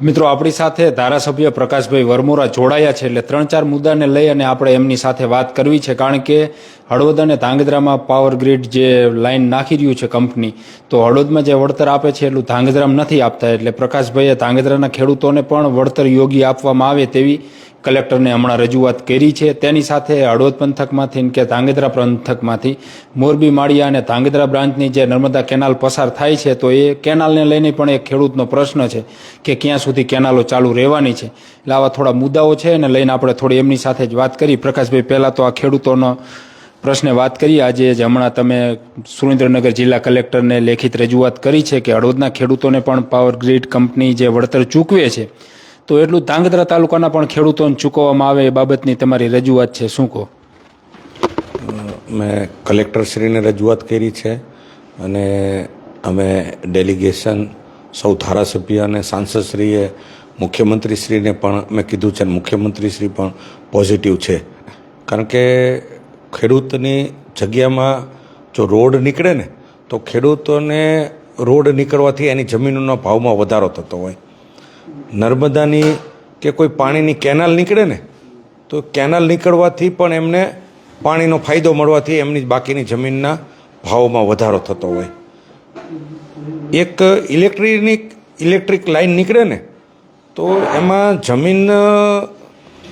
મિત્રો, આપણી સાથે ધારાસભ્ય પ્રકાશભાઈ વરમોરા જોડાયા છે એટલે ત્રણ ચાર મુદ્દાને લઈ અને આપણે એમની સાથે વાત કરવી છે. કારણ કે હળવદ અને ધાંગધ્રામાં પાવર ગ્રીડ જે લાઈન નાખી રહ્યું છે કંપની તો હળવદમાં જે વળતર આપે છે એટલું ધાંગધ્રામ નથી આપતા. એટલે પ્રકાશભાઈએ ધાંગધ્રાના ખેડૂતોને પણ વળતર યોગ્ય આપવામાં આવે તેવી કલેક્ટરને હમણાં રજૂઆત કરી છે. તેની સાથે હળવદ પંથકમાંથી કે ધાંગધ્રા પંથકમાંથી મોરબી, માળિયા અને ધાંગધ્રા બ્રાન્ચની જે નર્મદા કેનાલ પસાર થાય છે, તો એ કેનાલને લઈને પણ એક ખેડૂતનો પ્રશ્ન છે કે ક્યાં સુધી કેનાલો ચાલુ રહેવાની છે. એટલે આવા થોડા મુદ્દાઓ છે એને લઈને આપણે થોડી એમની સાથે જ વાત કરી. પ્રકાશભાઈ, પહેલાં તો આ ખેડૂતોનો પ્રશ્ને વાત કરીએ આજે જ હમણાં તમે સુરેન્દ્રનગર જિલ્લા કલેક્ટરને લેખિત રજૂઆત કરી છે કે હળવદના ખેડૂતોને પણ પાવર ગ્રીડ કંપની જે વળતર ચૂકવે છે તો એટલું ધાંગધ્રા તાલુકાના પણ ખેડૂતોને ચૂકવવામાં આવે એ બાબતની તમારી રજૂઆત છે. શું કહો? મેં કલેક્ટરશ્રીને રજૂઆત કરી છે અને અમે ડેલિગેશન સૌ ધારાસભ્ય અને સાંસદશ્રીએ, મુખ્યમંત્રીશ્રીને પણ મેં કીધું છે મુખ્યમંત્રીશ્રી પણ પોઝિટિવ છે. કારણ કે ખેડૂતની જગ્યામાં જો રોડ નીકળે ને, તો ખેડૂતોને રોડ નીકળવાથી એની જમીનોના ભાવમાં વધારો થતો હોય. નર્મદાની કે કોઈ પાણીની કેનાલ નીકળે ને, તો કેનાલ નીકળવાથી પણ એમને પાણીનો ફાયદો મળવાથી એમની બાકીની જમીનના ભાવોમાં વધારો થતો હોય. એક ઇલેક્ટ્રિકની ઇલેક્ટ્રિક લાઈન નીકળે ને, તો એમાં જમીન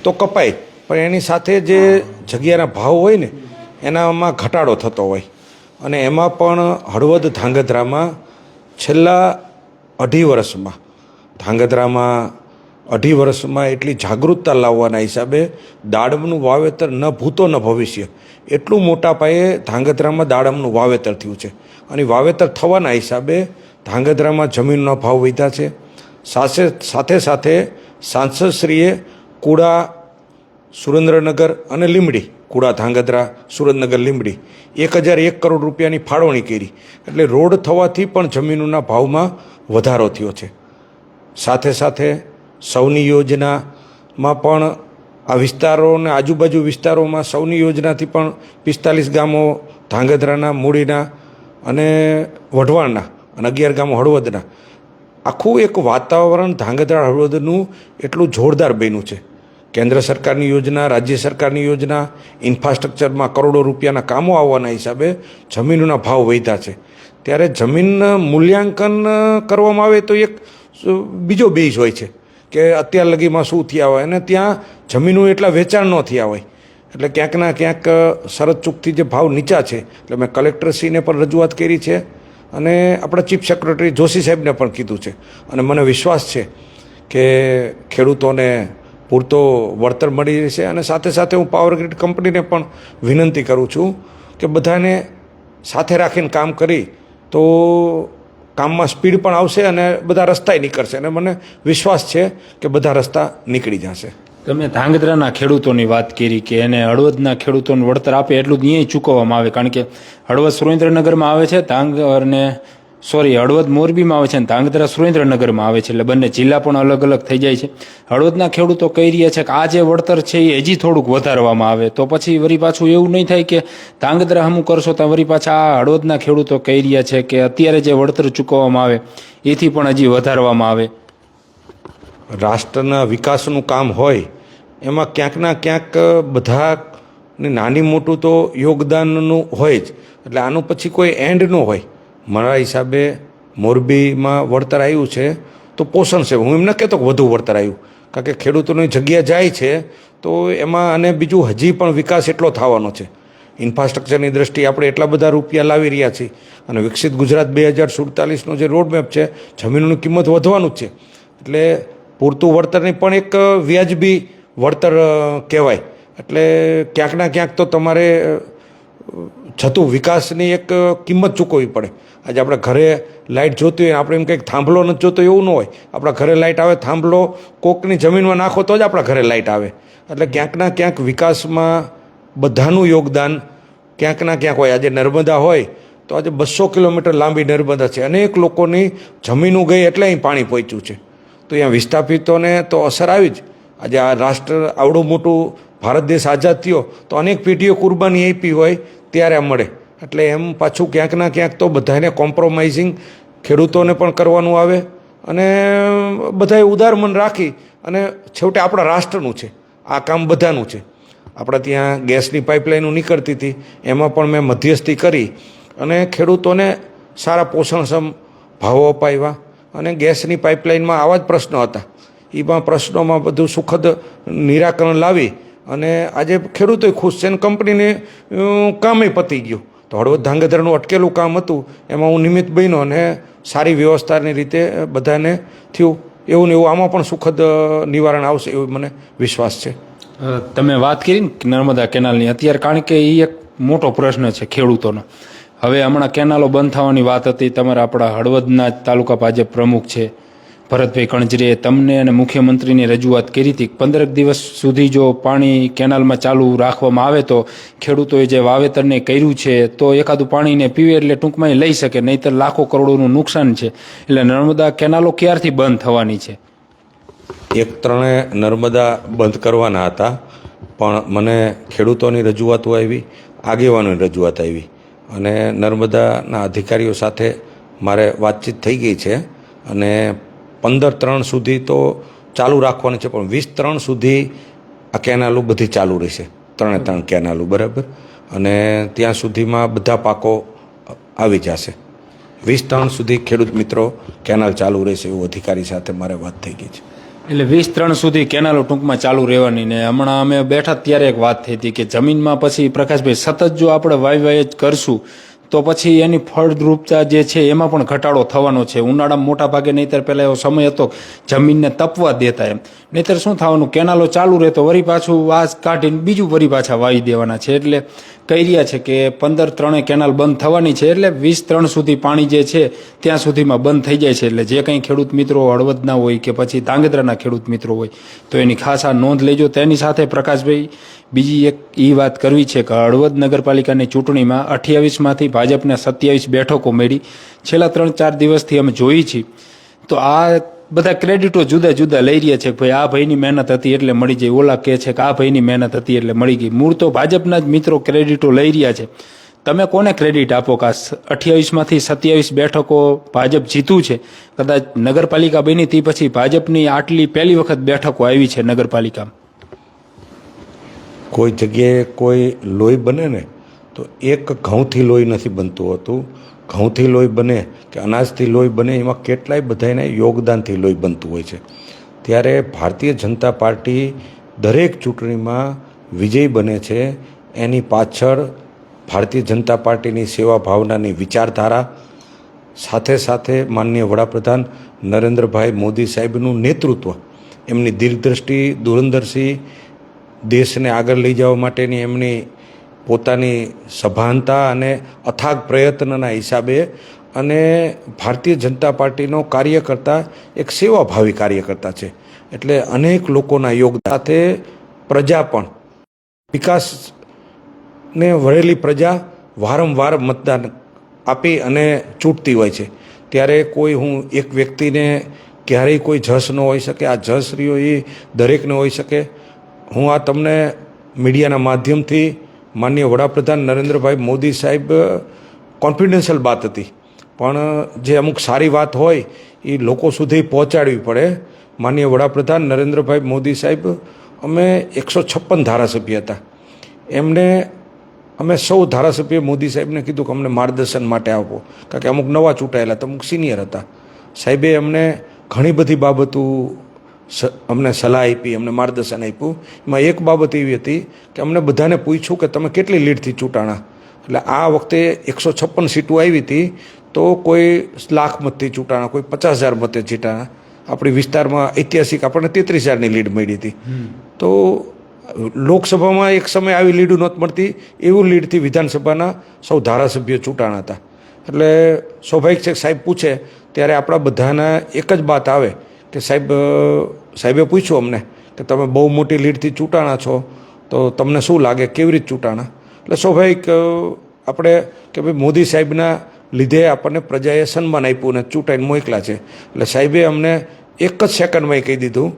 તો કપાય. પણ એની સાથે જે જગ્યાના ભાવ હોય ને, એનામાં ઘટાડો થતો હોય. અને એમાં પણ હળવદ ધાંગધ્રામાં છેલ્લા અઢી વર્ષમાં ધાંગધ્રામાં અઢી વર્ષમાં એટલી જાગૃતતા લાવવાના હિસાબે દાડમનું વાવેતર ન ભૂતો ન ભવિષ્ય. એટલું મોટા પાયે ધાંગધ્રામાં દાડમનું વાવેતર થયું છે. અને વાવેતર થવાના હિસાબે ધાંગધ્રામાં જમીનનો ભાવ વધ્યા છે. સાથે સાથે સાથે સાંસદશ્રીએ કુડા, સુરેન્દ્રનગર અને લીમડી કુડા, ધાંગધ્રા, સુરેન્દ્રનગર લીમડી એક હજાર એક કરોડ રૂપિયાની ફાળવણી કરી. એટલે રોડ થવાથી પણ જમીનોના ભાવમાં વધારો થયો છે. સાથે સાથે સૌની યોજનામાં પણ આ વિસ્તારો અને આજુબાજુ વિસ્તારોમાં સૌની યોજનાથી પણ પિસ્તાલીસ ગામો ધાંગધ્રાના મૂડીના અને વઢવાણના અને અગિયાર ગામો હળવદના. આખું એક વાતાવરણ ધાંગધ્રા હળવદનું એટલું જોરદાર બન્યું છે. કેન્દ્ર સરકારની યોજના, રાજ્ય સરકારની યોજના, ઇન્ફ્રાસ્ટ્રક્ચરમાં કરોડો રૂપિયાના કામો આવવાના હિસાબે જમીનોના ભાવ વધ્યા છે. ત્યારે જમીન મૂલ્યાંકન કરવામાં આવે તો એક બીજો બેઝ હોય છે કે અત્યાર લગીમાં શું થયા હોય અને ત્યાં જમીનો એટલા વેચાણ ન થયા હોય. એટલે ક્યાંકના ક્યાંક શરત ચૂકથી જે ભાવ નીચા છે, એટલે મેં કલેક્ટરશ્રીને પણ રજૂઆત કરી છે અને આપણા ચીફ સેક્રેટરી જોશી સાહેબને પણ કીધું છે. અને મને વિશ્વાસ છે કે ખેડૂતોને પૂરતો વળતર મળી રહેશે અને સાથે સાથે હું પાવર ગ્રીડ કંપનીને પણ વિનંતી કરું છું કે બધાને સાથે રાખીને કામ કરી તો કામમાં સ્પીડ પણ આવશે અને બધા રસ્તાય નીકળશે. અને મને વિશ્વાસ છે કે બધા રસ્તા નીકળી જશે. તમે ધાંગધ્રાના ખેડૂતોની વાત કરી કે એને હળવદના ખેડૂતોને વળતર આપે એટલું જ અહીંયા ચૂકવવામાં આવે. કારણ કે હળવદ સુરેન્દ્રનગરમાં આવે છે ધાંગ અને સોરી, હળવદ મોરબીમાં આવે છે અને ધાંગધ્રા સુરેન્દ્રનગરમાં આવે છે. એટલે બંને જિલ્લા પણ અલગ અલગ થઈ જાય છે. હળવદના ખેડૂતો કહી રહ્યા છે કે આ જે વળતર છે એ હજી થોડુંક વધારવામાં આવે. તો પછી વરી પાછું એવું નહીં થાય કે ધાંગધ્રા હમું કરશો તો વરી પાછા આ હળવદના ખેડૂતો કહી રહ્યા છે કે અત્યારે જે વળતર ચૂકવવામાં આવે, એથી પણ હજી વધારવામાં આવે. રાષ્ટ્રના વિકાસનું કામ હોય, એમાં ક્યાંકના ક્યાંક બધા નાની મોટું તો યોગદાનનું હોય જ. એટલે આનું પછી કોઈ એન્ડ ન હોય. મારા હિસાબે મોરબીમાં વળતર આવ્યું છે, તો પોષણ છે હું એમ ન કહેતો વધુ વળતર આવ્યું. કારણ કે ખેડૂતોની જગ્યા જાય છે, તો એમાં અને બીજું હજી પણ વિકાસ એટલો થવાનો છે. ઇન્ફ્રાસ્ટ્રક્ચરની દ્રષ્ટિએ આપણે એટલા બધા રૂપિયા લાવી રહ્યા છીએ. અને વિકસિત ગુજરાત બે હજાર સુડતાલીસનો જે રોડમેપ છે, જમીનોની કિંમત વધવાનું જ છે. એટલે પૂરતું વળતરની પણ એક વ્યાજબી વળતર કહેવાય. એટલે ક્યાંક ના ક્યાંક તો તમારે જતું વિકાસની એક કિંમત ચૂકવવી પડે. આજે આપણે ઘરે લાઇટ જોતી હોય, આપણે એમ કંઈક થાંભલો નથી જોતો એવું ન હોય. આપણા ઘરે લાઇટ આવે, થાંભલો કોકની જમીનમાં નાખો તો જ આપણા ઘરે લાઇટ આવે. એટલે ક્યાંકના ક્યાંક વિકાસમાં બધાનું યોગદાન ક્યાંકના ક્યાંક હોય. આજે નર્મદા હોય, તો આજે બસો કિલોમીટર લાંબી નર્મદા છે. અનેક લોકોની જમીન ઉગઈ એટલે અહીં પાણી પહોંચ્યું છે. તો અહીંયા વિસ્થાપિતોને તો અસર આવી જ. આજે આ રાષ્ટ્ર, આવડું મોટું ભારત દેશ આઝાદ થયો, તો અનેક પેઢીઓ કુરબાની આપી હોય ત્યારે મળે. એટલે એમ પાછું ક્યાંક ના ક્યાંક તો બધાને કોમ્પ્રોમાઇઝિંગ ખેડૂતોને પણ કરવાનું આવે અને બધાએ ઉદાર મન રાખી અને છેવટે આપણા રાષ્ટ્રનું છે. આ કામ બધાનું છે. આપણા ત્યાં ગેસની પાઇપલાઇનો નીકળતી હતી. એમાં પણ મેં મધ્યસ્થી કરી અને ખેડૂતોને સારા પોષણક્ષમ ભાવો અપાવ્યા અને ગેસની પાઇપલાઇનમાં આવા જ પ્રશ્નો હતા. એમાં પ્રશ્નોમાં બધું સુખદ નિરાકરણ લાવી અને આજે ખેડૂતોય ખુશ છે અને કંપનીને કામે પતી ગયું. તો હળવદ ધાંગધ્રાનું અટકેલું કામ હતું, એમાં હું નિમિત્ત બન્યો અને સારી વ્યવસ્થાની રીતે બધાને થયું. એવું ને એવું આમાં પણ સુખદ નિવારણ આવશે એવો મને વિશ્વાસ છે. તમે વાત કરી ને નર્મદા કેનાલની, અત્યારે કારણ કે એ એક મોટો પ્રશ્ન છે ખેડૂતોનો. હવે હમણાં કેનાલો બંધ થવાની વાત હતી, તમારા આપણા હળવદના તાલુકા ભાજપ પ્રમુખ છે. ભરતભાઈ કણજરીએ તમને અને મુખ્યમંત્રીની રજૂઆત કરી હતી. પંદરક દિવસ સુધી જો પાણી કેનાલમાં ચાલુ રાખવામાં આવે તો ખેડૂતોએ જે વાવેતરને કર્યું છે, તો એકાદું પાણીને પીવે એટલે ટૂંકમાં લઈ શકે, નહીતર લાખો કરોડોનું નુકસાન છે. એટલે નર્મદા કેનાલો ક્યારથી બંધ થવાની છે? એક ત્રણે નર્મદા બંધ કરવાના હતા, પણ મને ખેડૂતોની રજૂઆતો આવી, આગેવાનોની રજૂઆત આવી. અને નર્મદાના અધિકારીઓ સાથે મારે વાતચીત થઈ ગઈ છે અને પંદર ત્રણ સુધી તો ચાલુ રાખવાની છે, પણ વીસ ત્રણ સુધી આ કેનાલો બધી ચાલુ રહેશે. ત્રણે ત્રણ કેનાલો, બરાબર? અને ત્યાં સુધીમાં બધા પાકો આવી જશે. વીસ ત્રણ સુધી ખેડૂત મિત્રો કેનાલ ચાલુ રહેશે એવું અધિકારી સાથે મારે વાત થઈ ગઈ છે. એટલે વીસ ત્રણ સુધી કેનાલો ટૂંકમાં ચાલુ રહેવાની ને હમણાં અમે બેઠા ત્યારે એક વાત થઈ હતી કે જમીનમાં પછી પ્રકાશભાઈ સતત જો આપણે વાય વાય જ કરશું તો પછી એની ફળદ્રુપતા જે છે એમાં પણ ઘટાડો થવાનો છે. ઉનાળામાં મોટા ભાગે નહીતર પહેલાં એવો સમય હતો જમીનને તપવા દેતા એમ. નહીતર શું થવાનું? કેનાલો ચાલુ રહેતો, વરી પાછું વાસ કાઢીને બીજું વરી પાછા વાવી દેવાના છે. એટલે કહી રહ્યા છે કે પંદર ત્રણે કેનાલ બંધ થવાની છે. એટલે વીસ ત્રણ સુધી પાણી જે છે ત્યાં સુધીમાં બંધ થઈ જાય છે. એટલે જે કંઈ ખેડૂત મિત્રો હળવદના હોય કે પછી ધાંગધ્રાના ખેડૂત મિત્રો હોય, તો એની ખાસ આ નોંધ લેજો. તેની સાથે પ્રકાશભાઈ બીજી એક એ વાત કરવી છે કે હળવદ નગરપાલિકાની ચૂંટણીમાં અઠ્યાવીસમાંથી ભાજપને સત્યાવીસ બેઠકો મેળી. છેલ્લા ત્રણ ચાર દિવસથી અમે જોઈ છીએ. તો આ બધા ક્રેડિટો જુદા જુદા લઈ રહ્યા છે ભાઈ આ ભાઈની મહેનત હતી એટલે મળી જઈ ઓલા કહે છે કે આ ભાઈની મહેનત હતી એટલે મળી ગઈ. મૂળ તો ભાજપના જ મિત્રો ક્રેડિટો લઈ રહ્યા છે. તમે કોને ક્રેડિટ આપો કે અઠ્યાવીસમાંથી સત્યાવીસ બેઠકો ભાજપ જીતું છે? કદાચ નગરપાલિકા બની તે પછી ભાજપની આટલી પહેલી વખત બેઠકો આવી છે નગરપાલિકામાં. કોઈ જગ્યાએ કોઈ લોહી બને ને, તો એક ઘઉંથી લોહી નથી બનતું હોતું. ઘઉંથી લોહી બને કે અનાજથી લોહી બને, એમાં કેટલાય બધાને યોગદાનથી લોહી બનતું હોય છે. ત્યારે ભારતીય જનતા પાર્ટી દરેક ચૂંટણીમાં વિજય બને છે. એની પાછળ ભારતીય જનતા પાર્ટીની સેવા ભાવનાની વિચારધારા, સાથે સાથે માનનીય વડાપ્રધાન નરેન્દ્રભાઈ મોદી સાહેબનું નેતૃત્વ, એમની દીર્ઘદ્રષ્ટિ દૂરંદર્શી દેશને આગળ લઈ જવા માટેની એમની પોતાની સભાનતા અને અથાગ પ્રયત્નના હિસાબે અને ભારતીય જનતા પાર્ટીનો કાર્યકર્તા એક સેવાભાવી કાર્યકર્તા છે. એટલે અનેક લોકોના યોગદાન સાથે પ્રજા પણ વિકાસને વળેલી પ્રજા વારંવાર મતદાન આપી અને ચૂંટતી હોય છે. ત્યારે કોઈ હું એક વ્યક્તિને ક્યારેય કોઈ જસ ન હોઈ શકે, આ જસ રહ્યો એ દરેકને હોઈ શકે. હું આ તમને મીડિયાના માધ્યમથી માનનીય વડાપ્રધાન નરેન્દ્રભાઈ મોદી સાહેબ કોન્ફિડન્શિયલ વાત હતી. પણ જે અમુક સારી વાત હોય એ લોકો સુધી પહોંચાડવી પડે. માનનીય વડાપ્રધાન નરેન્દ્રભાઈ મોદી સાહેબ, અમે એકસો છપ્પન ધારાસભ્ય હતા. એમને, અમે સૌ ધારાસભ્ય મોદી સાહેબને કીધું કે અમને માર્ગદર્શન માટે આપો. કારણ કે અમુક નવા ચૂંટાયેલા હતા, અમુક સિનિયર હતા. સાહેબે અમને ઘણી બધી બાબતો અમને સલાહ આપી અમને માર્ગદર્શન આપ્યું. એમાં એક બાબત એવી હતી કે અમને બધાને પૂછ્યું કે તમે કેટલી લીડથી ચૂંટાણા. એટલે આ વખતે એકસો છપ્પન સીટો આવી હતી તો કોઈ લાખ મતથી ચૂંટાણા કોઈ પચાસ હજાર મતે ચૂંટાણા આપણી વિસ્તારમાં ઐતિહાસિક આપણને તેત્રીસ હજારની લીડ મળી હતી. તો લોકસભામાં એક સમય આવી લીડ નહોતી મળતી એવું લીડથી વિધાનસભાના સૌ ધારાસભ્યો ચૂંટાણા હતા. એટલે સ્વાભાવિક છે સાહેબ પૂછે ત્યારે આપણા બધાના એક જ વાત આવે કે સાહેબ સાહેબે પૂછ્યું અમને કે તમે બહુ મોટી લીડથી ચૂંટાણા છો, તો તમને શું લાગે, કેવી રીતે ચૂંટાણા? એટલે સ્વાભાવિક આપણે કે ભાઈ મોદી સાહેબના લીધે આપણને પ્રજાએ સન્માન આપ્યું ને ચૂંટાઈને મોકલા છે. એટલે સાહેબે અમને એક જ સેકન્ડમાં કહી દીધું,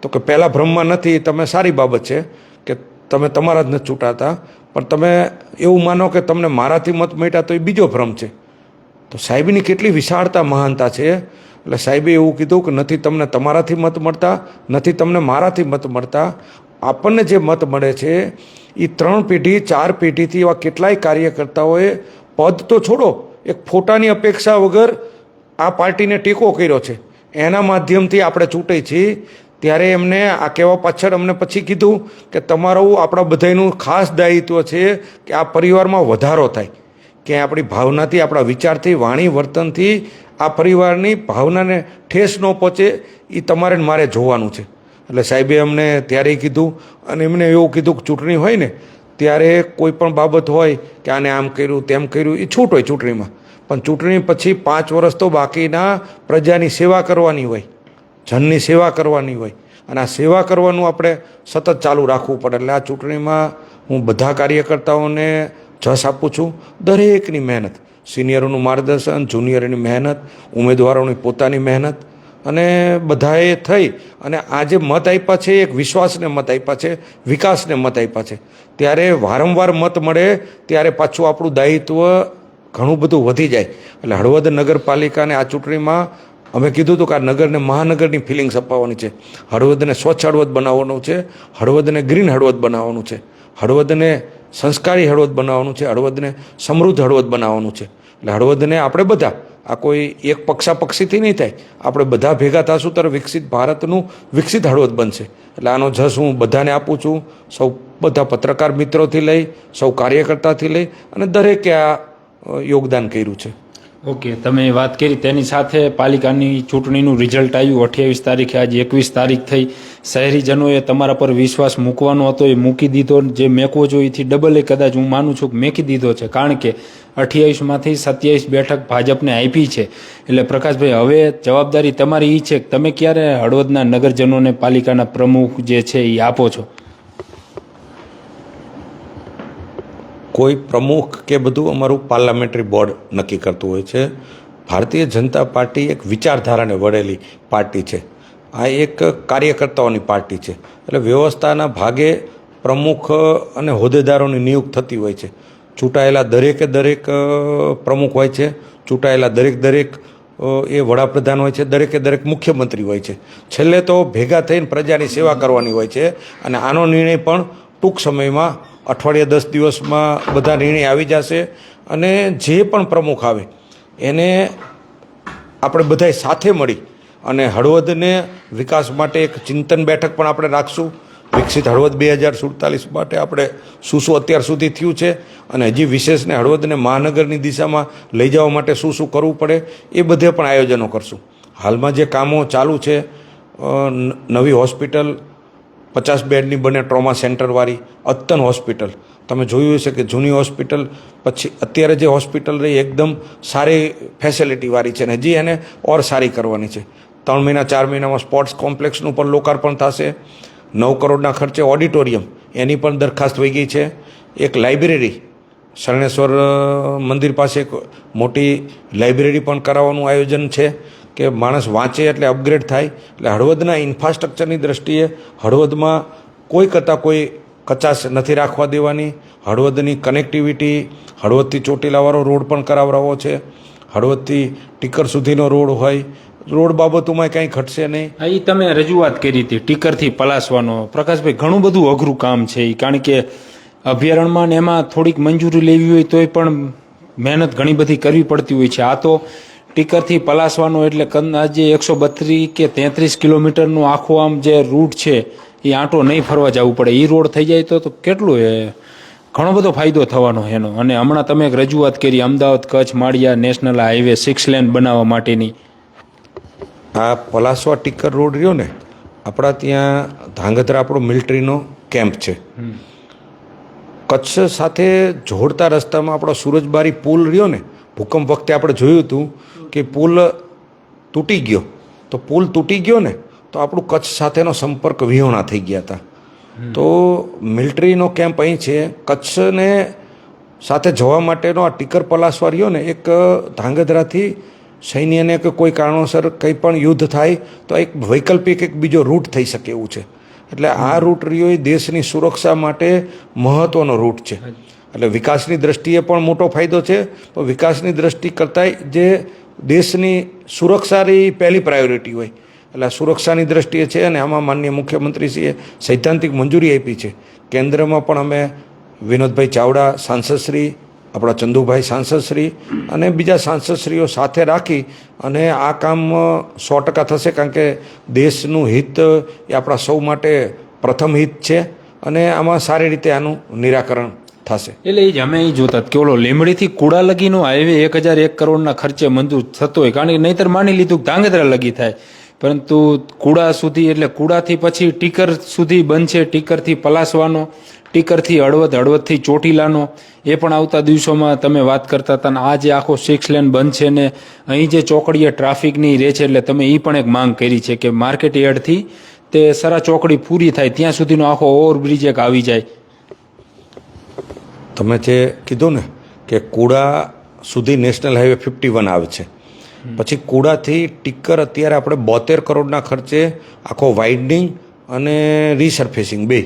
તો કે પહેલાં ભ્રમમાં નથી તમે સારી બાબત છે કે તમે તમારા જ નથી ચૂંટાતા, પણ તમે એવું માનો કે તમને મારાથી મત મળ્યા તો એ બીજો ભ્રમ છે. તો સાહેબની કેટલી વિશાળતા, મહાનતા છે એટલે સાહેબે એવું કીધું કે નથી તમને તમારાથી મત મળતા, નથી તમને મારાથી મત મળતા. આપણને જે મત મળે છે એ ત્રણ પેઢી, ચાર પેઢીથી એવા કેટલાય કાર્યકર્તાઓએ પદ તો છોડો, એક ફોટાની અપેક્ષા વગર આ પાર્ટીને ટેકો કર્યો છે. એના માધ્યમથી આપણે ચૂંટાઈ છીએ. ત્યારે એમને આ કહેવા પાછળ અમને પછી કીધું કે તમારું, આપણા બધાનું ખાસ દાયિત્વ છે કે આ પરિવારમાં વધારો થાય. કે આપણી ભાવનાથી, આપણા વિચારથી, વાણી વર્તનથી આ પરિવારની ભાવનાને ઠેસ ન પહોંચે એ તમારે મારે જોવાનું છે. એટલે સાહેબે અમને ત્યારે કીધું, અને એમને એવું કીધું કે ચૂંટણી હોય ને, ત્યારે કોઈ પણ બાબત હોય કે આને આમ કર્યું, તેમ કર્યું એ છૂટ હોય ચૂંટણીમાં. પણ ચૂંટણી પછી પાંચ વર્ષ તો બાકીના પ્રજાની સેવા કરવાની હોય, જનની સેવા કરવાની હોય. અને આ સેવા કરવાનું આપણે સતત ચાલુ રાખવું પડે. એટલે આ ચૂંટણીમાં હું બધા કાર્યકર્તાઓને જસ આપું છું. દરેકની મહેનત. સિનિયરોનું માર્ગદર્શન, જુનિયરની મહેનત, ઉમેદવારોની પોતાની મહેનત. અને બધાએ થઈ અને આ જે મત આપ્યા છે, એક વિશ્વાસને મત આપ્યા છે, વિકાસને મત આપ્યા છે. ત્યારે વારંવાર મત મળે, ત્યારે પાછું આપણું દાયિત્વ ઘણું બધું વધી જાય. એટલે હળવદ નગરપાલિકાને આ ચૂંટણીમાં અમે કીધું હતું કે આ નગરને મહાનગરની ફિલિંગ્સ અપાવવાની છે. હળવદને સ્વચ્છ હળવદ બનાવવાનું છે, હળવદને ગ્રીન હળવદ બનાવવાનું છે. હળવદને સંસ્કારી હળવદ બનાવવાનું છે, હળવદને સમૃદ્ધ હળવદ બનાવવાનું છે. એટલે હળવદને આપણે બધા, આ કોઈ એક પક્ષાપક્ષીથી નહીં થાય, આપણે બધા ભેગા થશું ત્યારે વિકસિત ભારતનું વિકસિત હળવદ બનશે. એટલે આનો જસ હું બધાને આપું છું, સૌ બધા પત્રકાર મિત્રોથી લઈ, સૌ કાર્યકર્તાથી લઈ, અને દરેકે આ યોગદાન કર્યું છે. ઓકે, તમે વાત કરી, તેની સાથે પાલિકાની ચૂંટણીનું રિઝલ્ટ આવ્યું. અઠ્યાવીસ તારીખે આજે એકવીસ તારીખ થઈ. શહેરીજનોએ તમારા પર વિશ્વાસ મૂકવાનો હતો. એ મૂકી દીધો. જે મેકવો જોઈએ એથી ડબલ એ કદાચ હું માનું છું કે મેકી દીધો છે. કારણ કે અઠ્યાવીસમાંથી સત્યાવીસ બેઠક ભાજપને આપી છે. એટલે પ્રકાશભાઈ, હવે જવાબદારી તમારી એ છે કે તમે ક્યારે હળવદના નગરજનોને પાલિકાના પ્રમુખ જે છે એ આપો છો? કોઈ પ્રમુખ કે બધું અમારું પાર્લામેન્ટરી બોર્ડ નક્કી કરતું હોય છે. ભારતીય જનતા પાર્ટી એક વિચારધારાને વળેલી પાર્ટી છે. આ એક કાર્યકર્તાઓની પાર્ટી છે. એટલે વ્યવસ્થાના ભાગે પ્રમુખ અને હોદ્દેદારોની નિયુક્ત થતી હોય છે. ચૂંટાયેલા દરેકે દરેક પ્રમુખ હોય છે. ચૂંટાયેલા દરેક દરેક એ વડાપ્રધાન હોય છે. દરેકે દરેક મુખ્યમંત્રી હોય છે. છેલ્લે તો ભેગા થઈને પ્રજાની સેવા કરવાની હોય છે. અને આનો નિર્ણય પણ ટૂંક સમયમાં અઠવાડિયા દસ દિવસમાં બધા નિર્ણય આવી જશે અને જે પણ પ્રમુખ આવે, એને આપણે બધાએ સાથે મળી અને હળવદને વિકાસ માટે એક ચિંતન બેઠક પણ આપણે રાખશું. વિકસિત હળવદ બે હજાર સુડતાલીસ માટે આપણે શું શું અત્યાર સુધી થયું છે અને હજી વિશેષને હળવદને મહાનગરની દિશામાં લઈ જવા માટે શું શું કરવું પડે, એ બધે પણ આયોજનો કરશું. હાલમાં જે કામો ચાલુ છે નવી હોસ્પિટલ પચાસ બેડની બને ટ્રોમા સેન્ટરવાળી અત્તન હોસ્પિટલ. તમે જોયું હશે કે જૂની હોસ્પિટલ, પછી અત્યારે જે હોસ્પિટલ રહી એકદમ સારી ફેસિલિટીવાળી છે ને હજી એને ઓર સારી કરવાની છે. ત્રણ મહિના, ચાર મહિનામાં સ્પોર્ટ્સ કોમ્પ્લેક્સનું પણ લોકાર્પણ થશે. નવ કરોડના ખર્ચે ઓડિટોરિયમ એની પણ દરખાસ્ત વહી ગઈ છે. એક લાઇબ્રેરી, શરણેશ્વર મંદિર પાસે એક મોટી લાઇબ્રેરી પણ કરાવવાનું આયોજન છે. કે માણસ વાંચે એટલે અપગ્રેડ થાય. એટલે હળવદના ઇન્ફ્રાસ્ટ્રક્ચરની દ્રષ્ટિએ હળવદમાં કોઈ કરતાં કોઈ કચાશ નથી રાખવા દેવાની. હળવદની કનેક્ટિવિટી હળવદથી ચોટીલાવાળો રોડ પણ કરાવરાવો છે. હળવદથી ટીકર સુધીનો રોડ હોય. રોડ બાબતોમાં કંઈ ઘટશે નહીં. એ તમે રજૂઆત કરી હતી, ટીકરથી પલાસવાનો. પ્રકાશભાઈ, ઘણું બધું અઘરું કામ છે એ કારણ કે અભયારણ્યમાં ને એમાં થોડીક મંજૂરી લેવી હોય તોય પણ મહેનત ઘણી બધી કરવી પડતી હોય છે. આ તો ટીકરથી પલાસવાનો એટલે કન- આજે એકસો બત્રીસ કે તેત્રીસ કિલોમીટરનું આખું આમ જે રૂટ છે એ આંટો નહીં ફરવા જવું પડે. એ રોડ થઈ જાય તો તો કેટલું એ? ઘણો બધો ફાયદો થવાનો એનો. અને હમણાં તમે એક રજૂઆત કરી Ahmedabad Kutch Maliya national highway six lane બનાવવા માટેની. આ પલાસવા ટીકર રોડ રહ્યો ને આપણા ત્યાં ધાંગધ્રા આપણો મિલિટરીનો કેમ્પ છે. કચ્છ સાથે જોડતા રસ્તામાં આપણો સુરજબારી પુલ રહ્યો ને ભૂકંપ વખતે આપણે જોયું હતું કે પુલ તૂટી ગયો. તો પુલ તૂટી ગયો ને તો આપણું કચ્છ સાથેનો સંપર્ક વિહોણા થઈ ગયા હતા તો મિલિટરીનો કેમ્પ અહીં છે. કચ્છને સાથે જવા માટેનો આ ટીકર પલાસવા રહ્યો ને એક ધાંગધ્રાથી સૈન્યને કે કોઈ કારણોસર કંઈ પણ યુદ્ધ થાય તો એક વૈકલ્પિક એક બીજો રૂટ થઈ શકે એવું છે. એટલે આ રૂટ રહ્યો એ દેશની સુરક્ષા માટે મહત્વનો રૂટ છે. એટલે વિકાસની દ્રષ્ટિએ પણ મોટો ફાયદો છે. તો વિકાસની દ્રષ્ટિ કરતાંય જે દેશની સુરક્ષાની પહેલી પ્રાયોરિટી હોય. એટલે સુરક્ષાની દ્રષ્ટિએ છે અને આમાં માનનીય મુખ્યમંત્રીશ્રીએ સૈદ્ધાંતિક મંજૂરી આપી છે. કેન્દ્રમાં પણ અમે વિનોદભાઈ ચાવડા, સાંસદશ્રી, આપણા ચંદુભાઈ સાંસદશ્રી અને બીજા સાંસદશ્રીઓ સાથે રાખી અને આ કામ સો ટકા થશે કારણ કે દેશનું હિત એ આપણા સૌ માટે પ્રથમ હિત છે અને આમાં સારી રીતે આનું નિરાકરણ થશે. એટલે એ જ અમે એ જોતા કે ઓલો લીમડીથી કુડા લગીનો હાઈવે એક હજાર એક કરોડના ખર્ચે મંજૂર થતો હોય. કારણ કે નહીતર માની લીધું કે ધાંગધ્રા લગી થાય. પરંતુ કુડા સુધી, એટલે કુડાથી પછી ટીકર સુધી બનશે. ટીકરથી પલાસવાનો, ટીકરથી હળવદ, હળવદથી ચોટીલાનો. એ પણ આવતા દિવસોમાં તમે વાત કરતા હતા ને આ જે આખો સિક્સ લેન બનશે ને, અહીં જે ચોકડીએ ટ્રાફિકની રહે છે, એટલે તમે એ પણ એક માંગ કરી છે કે માર્કેટ યાર્ડથી તે સરા ચોકડી પૂરી થાય. ત્યાં સુધીનો આખો ઓવરબ્રિજ એક આવી જાય. તમે જે કીધું ને કે કુડા સુધી નેશનલ હાઈવે ફિફ્ટી વન આવે છે. પછી કુડાથી ટીકર અત્યારે આપણે બોતેર કરોડના ખર્ચે આખો વાઇડનિંગ અને રીસર્ફેસિંગ બે.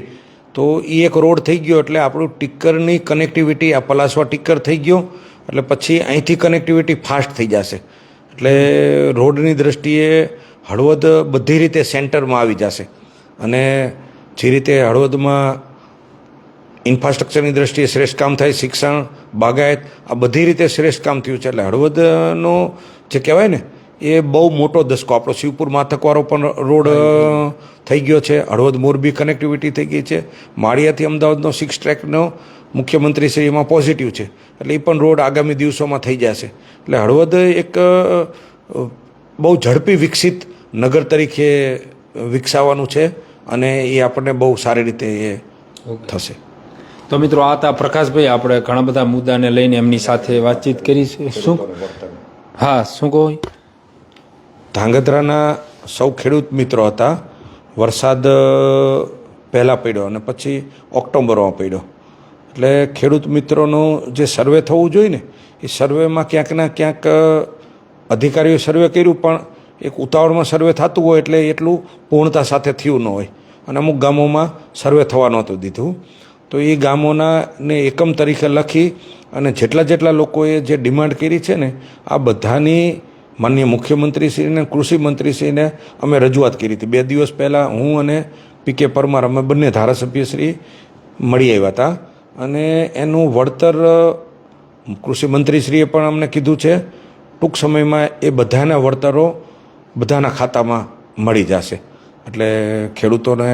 તો એ એક રોડ થઈ ગયો એટલે આપણું ટીકરની કનેક્ટિવિટી આ પલાસવા ટીકર થઈ ગયો, એટલે પછી અહીંથી કનેક્ટિવિટી ફાસ્ટ થઈ જશે. એટલે રોડની દ્રષ્ટિએ હળવદ બધી રીતે સેન્ટરમાં આવી જશે. અને જે રીતે હળવદમાં ઇન્ફ્રાસ્ટ્રક્ચરની દ્રષ્ટિએ શ્રેષ્ઠ કામ થાય શિક્ષણ બાગાયત આ બધી રીતે શ્રેષ્ઠ કામ થયું છે. એટલે હળવદનો જે કહેવાય ને એ બહુ મોટો દસકો. આપણો શિવપુર માથકવાળો પણ રોડ થઈ ગયો છે. હળવદ મોરબી કનેક્ટિવિટી થઈ ગઈ છે. માળિયાથી અમદાવાદનો સિક્સ ટ્રેકનો મુખ્યમંત્રી શ્રી એમાં પોઝિટિવ છે. એટલે એ પણ રોડ આગામી દિવસોમાં થઈ જશે. એટલે હળવદ એક બહુ ઝડપી વિકસિત નગર તરીકે વિકસાવવાનું છે અને એ આપણને બહુ સારી રીતે એ થશે. તો મિત્રો આ હતા પ્રકાશભાઈ. આપણે ઘણા બધા મુદ્દાને લઈને એમની સાથે વાતચીત કરી છે. શું? હા શું કહો? ધાંગધ્રાના સૌ ખેડૂત મિત્રો હતા. વરસાદ પહેલાં પડ્યો અને પછી ઓક્ટોબરમાં પડ્યો. એટલે ખેડૂત મિત્રોનું જે સર્વે થવું જોઈએ ને એ સર્વેમાં ક્યાંક ના ક્યાંક અધિકારીઓ સર્વે કર્યું પણ એક ઉતાવળમાં સર્વે થતું હોય એટલે એટલું પૂર્ણતા સાથે થયું ન હોય. અને અમુક ગામોમાં સર્વે થવા નહોતું દીધું. તો એ ગામોના ને એકમ તરીકે લખી અને જેટલા જેટલા લોકોએ જે ડિમાન્ડ કરી છે ને, આ બધાની માનનીય મુખ્યમંત્રીશ્રીને, કૃષિમંત્રીશ્રીને અમે રજૂઆત કરી હતી. બે દિવસ પહેલાં હું અને પી કે પરમાર, અમે બંને ધારાસભ્યશ્રી મળી આવ્યા હતા. અને એનું વળતર કૃષિમંત્રીશ્રીએ પણ અમને કીધું છે, ટૂંક સમયમાં એ બધાના વળતરો બધાના ખાતામાં મળી જશે. એટલે ખેડૂતોને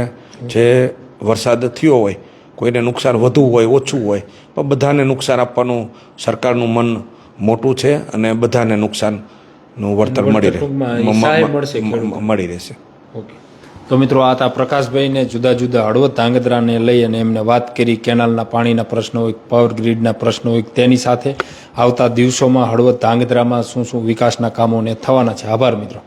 જે વરસાદ થયો હોય કોઈને નુકસાન વધુ હોય ઓછું હોય પણ બધાને નુકસાન આપવાનું સરકારનું મન મોટું છે અને બધાને નુકસાનનું વળતર મળી રહે. મળી રહેશે. ઓકે. તો મિત્રો આ હતા પ્રકાશભાઈને જુદા જુદા હળવદ ધાંગધ્રાને લઈ અને એમને વાત કરી કેનાલના પાણીના પ્રશ્નો હોય પાવર ગ્રીડના પ્રશ્નો હોય તેની સાથે આવતા દિવસોમાં હળવદ ધાંગધ્રામાં શું શું વિકાસના કામોને થવાના છે. આભાર મિત્રો.